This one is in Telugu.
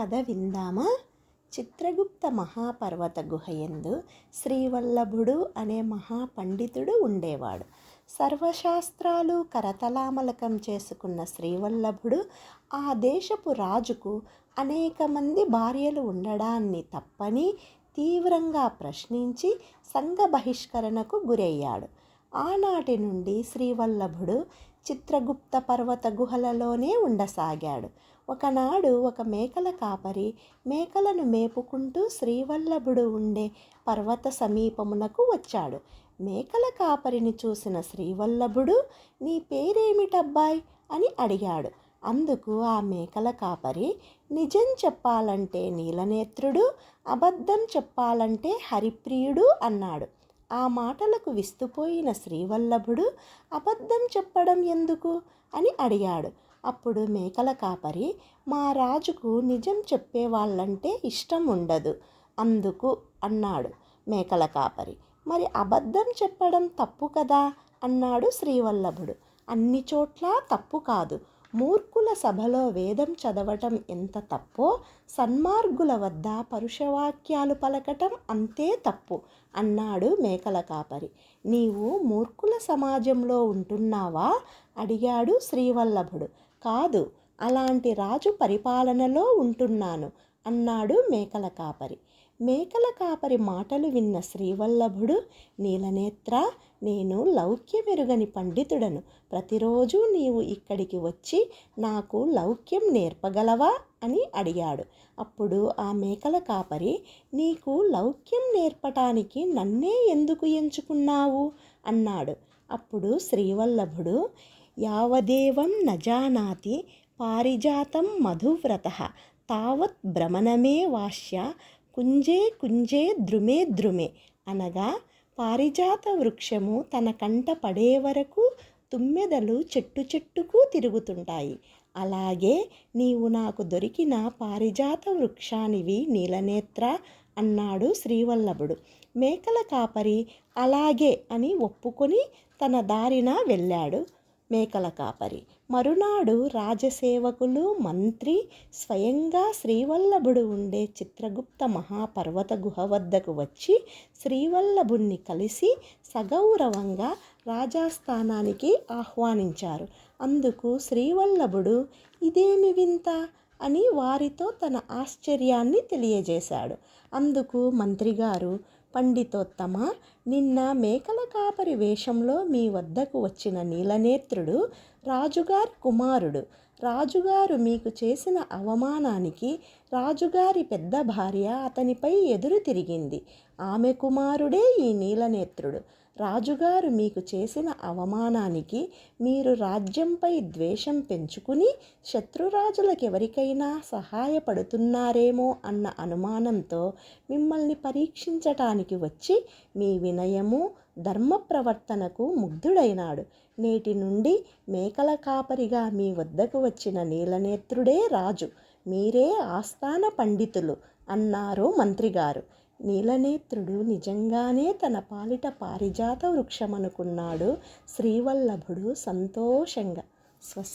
కథ విందామా? చిత్రగుప్త మహాపర్వత గుహయందు శ్రీవల్లభుడు అనే మహాపండితుడు ఉండేవాడు. సర్వశాస్త్రాలు కరతలామలకం చేసుకున్న శ్రీవల్లభుడు ఆ దేశపు రాజుకు అనేక మంది భార్యలు ఉండడాన్ని తప్పని తీవ్రంగా ప్రశ్నించి సంఘ బహిష్కరణకు గురయ్యాడు. ఆనాటి నుండి శ్రీవల్లభుడు చిత్రగుప్త పర్వత గుహలలోనే ఉండసాగాడు. ఒకనాడు ఒక మేకల కాపరి మేకలను మేపుకుంటూ శ్రీవల్లభుడు ఉండే పర్వత సమీపమునకు వచ్చాడు. మేకల కాపరిని చూసిన శ్రీవల్లభుడు నీ పేరేమిటబ్బాయ్? అని అడిగాడు. అందుకు ఆ మేకల కాపరి నిజం చెప్పాలంటే నీలనేత్రుడు అబద్ధం చెప్పాలంటే హరిప్రియుడు అన్నాడు. ఆ మాటలకు విస్తుపోయిన శ్రీవల్లభుడు అబద్ధం చెప్పడం ఎందుకు? అని అడిగాడు. అప్పుడు మేకల కాపరి మా రాజుకు నిజం చెప్పేవాళ్ళంటే ఇష్టం ఉండదు అందుకు అన్నాడు మేకల కాపరి. మరి అబద్ధం చెప్పడం తప్పు కదా? అన్నాడు శ్రీవల్లభుడు. అన్ని చోట్ల తప్పు కాదు. మూర్ఖుల సభలో వేదం చదవటం ఎంత తప్పో సన్మార్గుల వద్ద పరుషవాక్యాలు పలకటం అంతే తప్పు అన్నాడు మేకల కాపరి. నీవు మూర్ఖుల సమాజంలో ఉంటున్నావా? అడిగాడు శ్రీవల్లభుడు. కాదు అలాంటి రాజు పరిపాలనలో ఉంటున్నాను అన్నాడు మేకల కాపరి. మేకల కాపరి మాటలు విన్న శ్రీవల్లభుడు నీలనేత్ర నేను లౌక్యమెరుగని పండితుడను. ప్రతిరోజు నీవు ఇక్కడికి వచ్చి నాకు లౌక్యం నేర్పగలవా? అని అడిగాడు. అప్పుడు ఆ మేకల కాపరి నీకు లౌక్యం నేర్పటానికి నన్నే ఎందుకు ఎంచుకున్నావు? అన్నాడు. అప్పుడు శ్రీవల్లభుడు యావదేవం నజానాతి పారిజాతం మధువ్రత తావత్ భ్రమణమే వాష్య కుంజే కుంజే ద్రుమే ద్రుమే అనగా పారిజాత వృక్షము తన కంట పడే వరకు తుమ్మెదలు చెట్టు చెట్టుకు తిరుగుతుంటాయి. అలాగే నీవు నాకు దొరికిన పారిజాత వృక్షానివి నీలనేత్ర అన్నాడు శ్రీవల్లభుడు. మేకల కాపరి అలాగే అని ఒప్పుకొని తన దారిన వెళ్ళాడు. మేకల కాపరి. మరునాడు రాజసేవకులు మంత్రి స్వయంగా శ్రీవల్లభుడు ఉండే చిత్రగుప్త మహాపర్వత గుహ వద్దకు వచ్చి శ్రీవల్లభుణ్ణి కలిసి సగౌరవంగా రాజాస్థానానికి ఆహ్వానించారు. అందుకు శ్రీవల్లభుడు ఇదేమి వింత అని వారితో తన ఆశ్చర్యాన్ని తెలియజేశాడు. అందుకు మంత్రిగారు పండితోత్తమ నిన్న మేకల కాపరి వేషంలో మీ వద్దకు వచ్చిన నీలనేత్రుడు రాజుగారి కుమారుడు. రాజుగారు మీకు చేసిన అవమానానికి రాజుగారి పెద్ద భార్య అతనిపై ఎదురు తిరిగింది. ఆమె కుమారుడే ఈ నీలనేత్రుడు. రాజుగారు మీకు చేసిన అవమానానికి మీరు రాజ్యంపై ద్వేషం పెంచుకుని శత్రురాజులకెవరికైనా సహాయపడుతున్నారేమో అన్న అనుమానంతో మిమ్మల్ని పరీక్షించటానికి వచ్చి మీ వినయము ధర్మ ప్రవర్తనకు ముగ్ధుడైనాడు. నేటి నుండి మేకల కాపరిగా మీ వద్దకు వచ్చిన నీలనేత్రుడే రాజు. మీరే ఆస్థాన పండితులు అన్నారు మంత్రిగారు. నీలనేత్రుడు నిజంగానే తన పాలిట పారిజాత వృక్షమనుకున్నాడు. శ్రీవల్లభుడు సంతోషంగా స్వస్